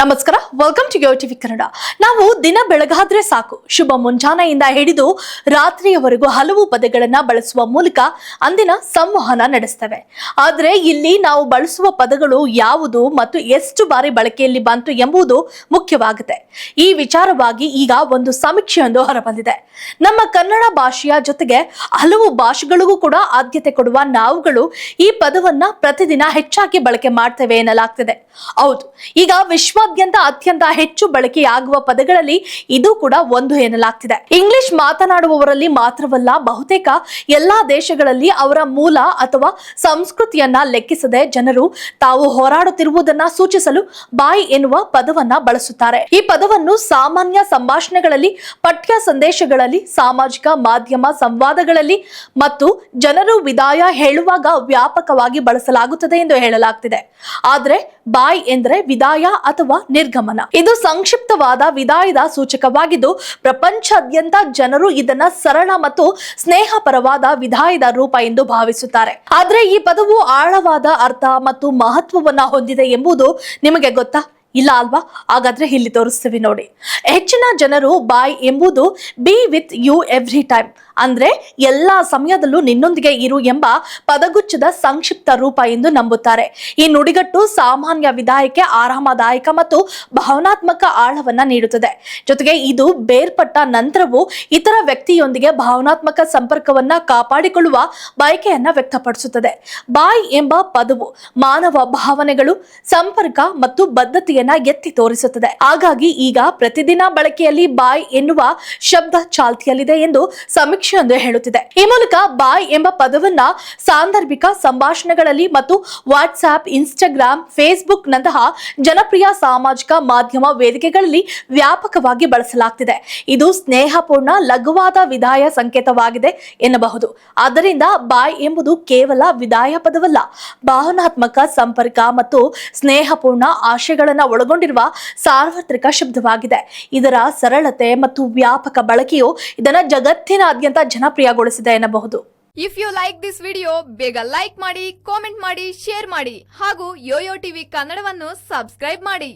ನಮಸ್ಕಾರ welcome to yo TV Kannada ನಾವು ದಿನ ಬೆಳಗಾದ್ರೆ ಸಾಕು. ಶುಭ ಮುಂಜಾನೆಯಿಂದ ಹಿಡಿದು ರಾತ್ರಿಯವರೆಗೂ ಹಲವು ಪದಗಳನ್ನ ಬಳಸುವ ಮೂಲಕ ಅಂದಿನ ಸಂವಹನ ನಡೆಸ್ತೇವೆ. ಆದ್ರೆ ಇಲ್ಲಿ ನಾವು ಬಳಸುವ ಪದಗಳು ಯಾವುದು ಮತ್ತು ಎಷ್ಟು ಬಾರಿ ಬಳಕೆಯಲ್ಲಿ ಬಂತು ಎಂಬುದು ಮುಖ್ಯವಾಗುತ್ತೆ. ಈ ವಿಚಾರವಾಗಿ ಈಗ ಒಂದು ಸಮೀಕ್ಷೆಯೊಂದು ಹೊರಬಂದಿದೆ. ನಮ್ಮ ಕನ್ನಡ ಭಾಷೆಯ ಜೊತೆಗೆ ಹಲವು ಭಾಷೆಗಳಿಗೂ ಕೂಡ ಆದ್ಯತೆ ಕೊಡುವ ನಾವುಗಳು ಈ ಪದವನ್ನ ಪ್ರತಿದಿನ ಹೆಚ್ಚಾಗಿ ಬಳಕೆ ಮಾಡ್ತೇವೆ ಎನ್ನಲಾಗ್ತದೆ. ಹೌದು, ಈಗ ವಿಶ್ವಾದ್ಯಂತ ಅತ್ಯಂತ ಹೆಚ್ಚು ಬಳಕೆಯಾಗುವ ಪದಗಳಲ್ಲಿ ಇದು ಕೂಡ ಒಂದು ಎನ್ನಲಾಗ್ತಿದೆ. ಇಂಗ್ಲಿಷ್ ಮಾತನಾಡುವವರಲ್ಲಿ ಮಾತ್ರವಲ್ಲ, ಬಹುತೇಕ ಎಲ್ಲಾ ದೇಶಗಳಲ್ಲಿ ಅವರ ಮೂಲ ಅಥವಾ ಸಂಸ್ಕೃತಿಯನ್ನ ಲೆಕ್ಕಿಸದೆ ಜನರು ತಾವು ಹೋರಾಡುತ್ತಿರುವುದನ್ನ ಸೂಚಿಸಲು ಬಾಯ್ ಎನ್ನುವ ಪದವನ್ನ ಬಳಸುತ್ತಾರೆ. ಈ ಪದವನ್ನು ಸಾಮಾನ್ಯ ಸಂಭಾಷಣೆಗಳಲ್ಲಿ, ಪಠ್ಯ ಸಂದೇಶಗಳಲ್ಲಿ, ಸಾಮಾಜಿಕ ಮಾಧ್ಯಮ ಸಂವಾದಗಳಲ್ಲಿ ಮತ್ತು ಜನರು ವಿದಾಯ ಹೇಳುವಾಗ ವ್ಯಾಪಕವಾಗಿ ಬಳಸಲಾಗುತ್ತದೆ ಎಂದು ಹೇಳಲಾಗ್ತಿದೆ. ಆದರೆ ಬಾಯ್ ಎಂದರೆ ವಿದಾಯ ಅಥವಾ ನಿರ್ಗಮನ. ಇದು ಸಂಕ್ಷಿಪ್ತವಾದ ವಿದಾಯದ ಸೂಚಕವಾಗಿದ್ದು, ಪ್ರಪಂಚಾದ್ಯಂತ ಜನರು ಇದನ್ನ ಸರಳ ಮತ್ತು ಸ್ನೇಹಪರವಾದ ವಿದಾಯದ ರೂಪ ಎಂದು ಭಾವಿಸುತ್ತಾರೆ. ಆದ್ರೆ ಈ ಪದವು ಆಳವಾದ ಅರ್ಥ ಮತ್ತು ಮಹತ್ವವನ್ನ ಹೊಂದಿದೆ ಎಂಬುದು ನಿಮಗೆ ಗೊತ್ತಾ? ಇಲ್ಲ ಅಲ್ವಾ? ಹಾಗಾದ್ರೆ ಇಲ್ಲಿ ತೋರಿಸ್ತೀವಿ ನೋಡಿ. ಹೆಚ್ಚಿನ ಜನರು ಬಾಯ್ ಎಂಬುದು be with you every time ಅಂದ್ರೆ ಎಲ್ಲಾ ಸಮಯದಲ್ಲೂ ನಿನ್ನೊಂದಿಗೆ ಇರು ಎಂಬ ಪದಗುಚ್ಛದ ಸಂಕ್ಷಿಪ್ತ ರೂಪ ಎಂದು ನಂಬುತ್ತಾರೆ. ಈ ನುಡಿಗಟ್ಟು ಸಾಮಾನ್ಯ ವಿದಾಯಕ್ಕೆ ಆರಾಮದಾಯಕ ಮತ್ತು ಭಾವನಾತ್ಮಕ ಆಳವನ್ನ ನೀಡುತ್ತದೆ. ಜೊತೆಗೆ ಇದು ಬೇರ್ಪಟ್ಟ ನಂತರವೂ ಇತರ ವ್ಯಕ್ತಿಯೊಂದಿಗೆ ಭಾವನಾತ್ಮಕ ಸಂಪರ್ಕವನ್ನ ಕಾಪಾಡಿಕೊಳ್ಳುವ ಬಯಕೆಯನ್ನ ವ್ಯಕ್ತಪಡಿಸುತ್ತದೆ. ಬಾಯ್ ಎಂಬ ಪದವು ಮಾನವ ಭಾವನೆಗಳು, ಸಂಪರ್ಕ ಮತ್ತು ಬದ್ಧತೆಯನ್ನ ಎತ್ತಿ ತೋರಿಸುತ್ತದೆ. ಹಾಗಾಗಿ ಈಗ ಪ್ರತಿದಿನ ಬಳಕೆಯಲ್ಲಿ ಬಾಯ್ ಎನ್ನುವ ಶಬ್ದ ಚಾಲ್ತಿಯಲ್ಲಿದೆ ಎಂದು ಸಮೀಕ್ಷೆಯೊಂದು ಹೇಳುತ್ತಿದೆ. ಈ ಮೂಲಕ ಬಾಯ್ ಎಂಬ ಪದವನ್ನ ಸಾಂದರ್ಭಿಕ ಸಂಭಾಷಣೆಗಳಲ್ಲಿ ಮತ್ತು ವಾಟ್ಸ್ಆಪ್ ಇನ್ಸ್ಟಾಗ್ರಾಮ್ ಫೇಸ್ಬುಕ್ ನಂತಹ ಜನಪ್ರಿಯ ಸಾಮಾಜಿಕ ಮಾಧ್ಯಮ ವೇದಿಕೆಗಳಲ್ಲಿ ವ್ಯಾಪಕವಾಗಿ ಬಳಸಲಾಗ್ತಿದೆ. ಇದು ಸ್ನೇಹಪೂರ್ಣ, ಲಘುವಾದ ವಿದಾಯ ಸಂಕೇತವಾಗಿದೆ ಎನ್ನಬಹುದು. ಆದ್ದರಿಂದ ಬಾಯ್ ಎಂಬುದು ಕೇವಲ ವಿದಾಯ ಪದವಲ್ಲ, ಭಾವನಾತ್ಮಕ ಸಂಪರ್ಕ ಮತ್ತು ಸ್ನೇಹಪೂರ್ಣ ಆಶಯಗಳನ್ನು ಒಳಗೊಂಡಿರುವ ಸಾರ್ವತ್ರಿಕ ಶಬ್ದವಾಗಿದೆ. ಇದರ ಸರಳತೆ ಮತ್ತು ವ್ಯಾಪಕ ಬಳಕೆಯು ಇದನ್ನು ಜಗತ್ತಿನಾದ್ಯಂತ ಜನಪ್ರಿಯಗೊಳಿಸಿದೆ ಎನ್ನಬಹುದು. If you like this video ಬೇಗ ಲೈಕ್ ಮಾಡಿ ಕಾಮೆಂಟ್ ಮಾಡಿ ಶೇರ್ ಮಾಡಿ ಹಾಗೂ ಯೋಯೋ ಟಿವಿ ಕನ್ನಡವನ್ನು ಸಬ್ಸ್ಕ್ರೈಬ್ ಮಾಡಿ.